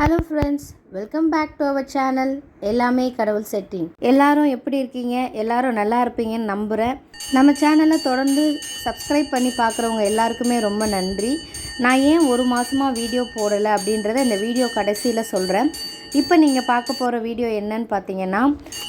Hello friends welcome back to our channel எல்லாமே கடவுள் setting எல்லாரும் எப்படி இருக்கீங்க? எல்லாரும் நல்லா இருப்பீங்கன்னு நம்புகிறேன் நம்ம சேனலை தொடர்ந்து சப்ஸ்கிரைப் பண்ணி பார்க்குறவங்க எல்லாருக்குமே ரொம்ப நன்றி. நான் ஏன் ஒரு மாதமாக வீடியோ போடலை அப்படின்றத இந்த வீடியோ கடைசியில் சொல்கிறேன் இப்போ நீங்கள் பார்க்க போகிற வீடியோ என்னன்னு பார்த்தீங்கன்னா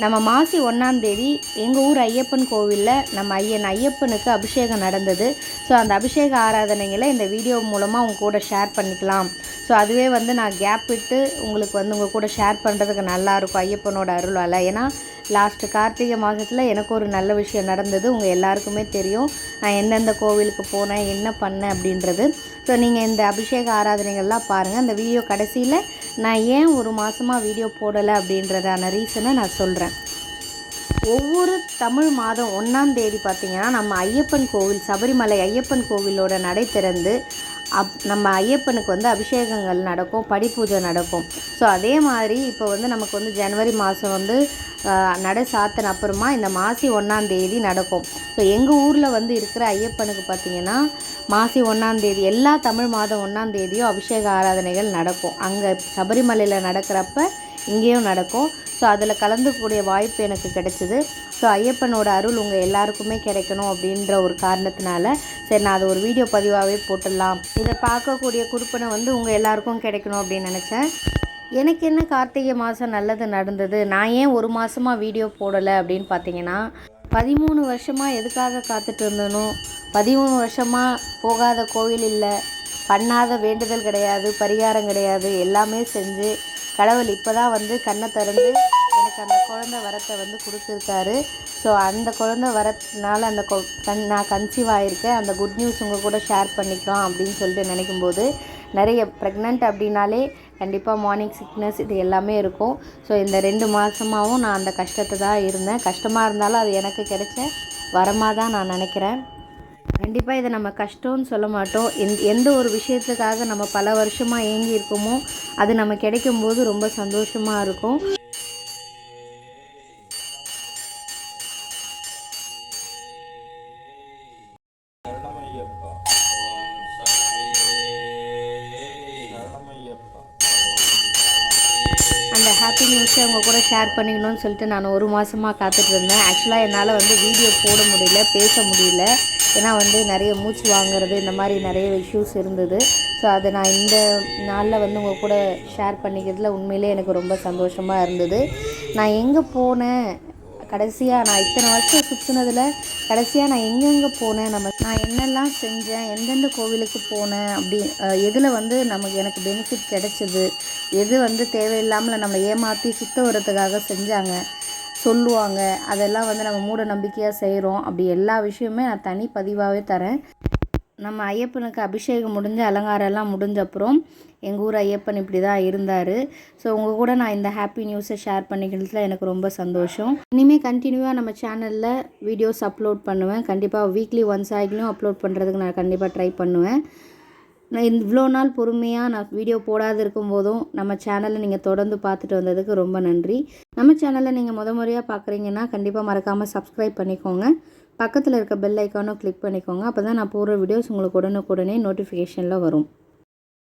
நம்ம மாசி ஒன்றாம் தேதி எங்கள் ஊர் ஐயப்பன் கோவிலில் நம்ம ஐயன் ஐயப்பனுக்கு அபிஷேகம் நடந்தது. ஸோ அந்த அபிஷேக ஆராதனைகளை இந்த வீடியோ மூலமாக உங்க கூட ஷேர் பண்ணிக்கலாம். ஸோ அதுவே வந்து நான் கேப் விட்டு உங்களுக்கு வந்து உங்கள் கூட ஷேர் பண்ணுறதுக்கு நல்லாயிருக்கும் ஐயப்பனோட அருளால். ஏன்னா லாஸ்ட்டு கார்த்திகை மாதத்தில் எனக்கு ஒரு நல்ல விஷயம் நடந்தது. உங்கள் எல்லாருக்குமே தெரியும். நான் எந்தெந்த கோவிலுக்கு போனேன் என்ன பண்ணேன் அப்படின்றது. ஸோ நீங்கள் இந்த அபிஷேக ஆராதனைகள்லாம் பாருங்கள் அந்த வீடியோ கடைசியில் நான் ஏன் ஒரு மாதமாக வீடியோ போடலை அப்படின்றதான ரீசனை நான் சொல்கிறேன் ஒவ்வொரு தமிழ் மாதம் ஒன்றாம் தேதி பார்த்திங்கன்னா நம்ம ஐயப்பன் கோவில் சபரிமலை ஐயப்பன் கோவிலோட நடை திறந்து அப் நம்ம ஐயப்பனுக்கு வந்து அபிஷேகங்கள் நடக்கும் படிப்பூஜை நடக்கும். ஸோ அதே மாதிரி இப்போ வந்து நமக்கு வந்து ஜனவரி மாதம் வந்து நடை சாத்தின அப்புறமா இந்த மாசி ஒன்றாந்தேதி நடக்கும். ஸோ எங்கள் ஊரில் வந்து இருக்கிற ஐயப்பனுக்கு பார்த்திங்கன்னா மாசி ஒன்றாந்தேதி எல்லா தமிழ் மாதம் ஒன்றாந்தேதியும் அபிஷேக ஆராதனைகள் நடக்கும். அங்கே சபரிமலையில் நடக்கிறப்ப இங்கேயும் நடக்கும். ஸோ அதில் கலந்துக்கூடிய வாய்ப்பு எனக்கு கிடைச்சிது. ஸோ ஐயப்பனோட அருள் உங்கள் எல்லாருக்குமே கிடைக்கணும் அப்படின்ற ஒரு காரணத்தினால சரி நான் அதை ஒரு வீடியோ பதிவாகவே போட்டுடலாம். இதை பார்க்கக்கூடிய குடுப்பனை வந்து உங்கள் எல்லாருக்கும் கிடைக்கணும் அப்படின்னு நினச்சேன். எனக்கு என்ன கார்த்திகை மாதம் நல்லது நடந்தது? நான் ஏன் ஒரு மாதமாக வீடியோ போடலை அப்படின்னு பார்த்தீங்கன்னா பதிமூணு வருஷமாக எதுக்காக காத்துட்டு இருந்தனோ பதிமூணு வருஷமாக போகாத கோவில் இல்லை பண்ணாத வேண்டுதல் கிடையாது பரிகாரம் கிடையாது எல்லாமே செஞ்சு கடவுள் இப்போ தான் வந்து கண்ணை திறந்து எனக்கு அந்த குழந்தை வரத்தை வந்து கொடுத்துருக்காரு. ஸோ அந்த குழந்தை வரத்துனால அந்த கொ கண் நான் கன்சீவ் ஆகிருக்கேன் அந்த குட் நியூஸ் உங்கள் கூட ஷேர் பண்ணிக்கலாம் அப்படின்னு சொல்லிட்டு நினைக்கும் போது நிறைய ப்ரெக்னென்ட் அப்படின்னாலே கண்டிப்பாக மார்னிங் சிக்னஸ் இது எல்லாமே இருக்கும். ஸோ இந்த ரெண்டு மாதமாகவும் நான் அந்த கஷ்டத்தை தான் இருந்தேன். கஷ்டமாக இருந்தாலும் அது எனக்கு கிடைச்ச வரமாக தான் நான் நினைக்கிறேன். கண்டிப்பாக இதை நம்ம கஷ்டம்னு சொல்ல மாட்டோம். எந் எந்த ஒரு விஷயத்துக்காக நம்ம பல வருஷமாக ஏங்கி இருக்கோமோ அது நம்ம கிடைக்கும்போது ரொம்ப சந்தோஷமாக இருக்கும். அந்த ஹாப்பி நியூஸை உங்கள் கூட ஷேர் பண்ணிக்கணும்னு சொல்லிட்டு நான் ஒரு மாதமாக காத்துட்டு இருந்தேன் ஆக்சுவலாக என்னால் வந்து வீடியோ போட முடியல பேச முடியல. ஏன்னா வந்து நிறைய மூச்சு வாங்குறது இந்த மாதிரி நிறைய இஷ்யூஸ் இருந்தது. ஸோ அதை நான் இந்த நாளில் வந்து உங்கள் கூட ஷேர் பண்ணிக்கிறதுல உண்மையிலே எனக்கு ரொம்ப சந்தோஷமாக இருந்தது. நான் எங்கே போனேன்? கடைசியாக நான் இத்தனை வருஷம் சுற்றுனதில் கடைசியாக நான் எங்கெங்கே போனேன்? நம்ம நான் என்னெல்லாம் செஞ்சேன்? எந்தெந்த கோவிலுக்கு போனேன்? அப்படி எதில் வந்து நமக்கு எனக்கு பெனிஃபிட் கிடைச்சிது? எது வந்து தேவையில்லாமல் நம்மளை ஏமாற்றி சுத்த வரத்துக்காக செஞ்சாங்க? சொல்லுவாங்க. அதெல்லாம் வந்து நம்ம மூட நம்பிக்கையாக செய்கிறோம் அப்படி எல்லா விஷயமே நான் தனி பதிவாகவே தரேன். நம்ம ஐயப்பனுக்கு அபிஷேகம் முடிஞ்சு அலங்காரம்லாம் முடிஞ்ச அப்புறம் எங்கள் ஊர் ஐயப்பன் இப்படி தான் இருந்தார். ஸோ உங்கள் கூட நான் இந்த ஹாப்பி நியூஸை ஷேர் பண்ணிக்கிறதுல எனக்கு ரொம்ப சந்தோஷம். இனிமேல் கண்டினியூவாக நம்ம சேனலில் வீடியோஸ் அப்லோட் பண்ணுவேன். கண்டிப்பாக வீக்லி ஒன்ஸ் ஆகிலும் அப்லோட் பண்ணுறதுக்கு நான் கண்டிப்பாக ட்ரை பண்ணுவேன். நான் இவ்வளோ நாள் பொறுமையாக நான் வீடியோ போடாது இருக்கும்போதும் நம்ம சேனலை நீங்கள் தொடர்ந்து பார்த்துட்டு வந்ததுக்கு ரொம்ப நன்றி. நம்ம சேனலை நீங்கள் முத முறையாக பார்க்குறீங்கன்னா கண்டிப்பாக மறக்காமல் சப்ஸ்கிரைப் பண்ணிக்கோங்க. பக்கத்தில் இருக்க பெல் ஐக்கானும் கிளிக் பண்ணிக்கோங்க. அப்போ தான் நான் போடுற வீடியோஸ் உங்களுக்கு உடனுக்குடனே நோட்டிஃபிகேஷனில் வரும்.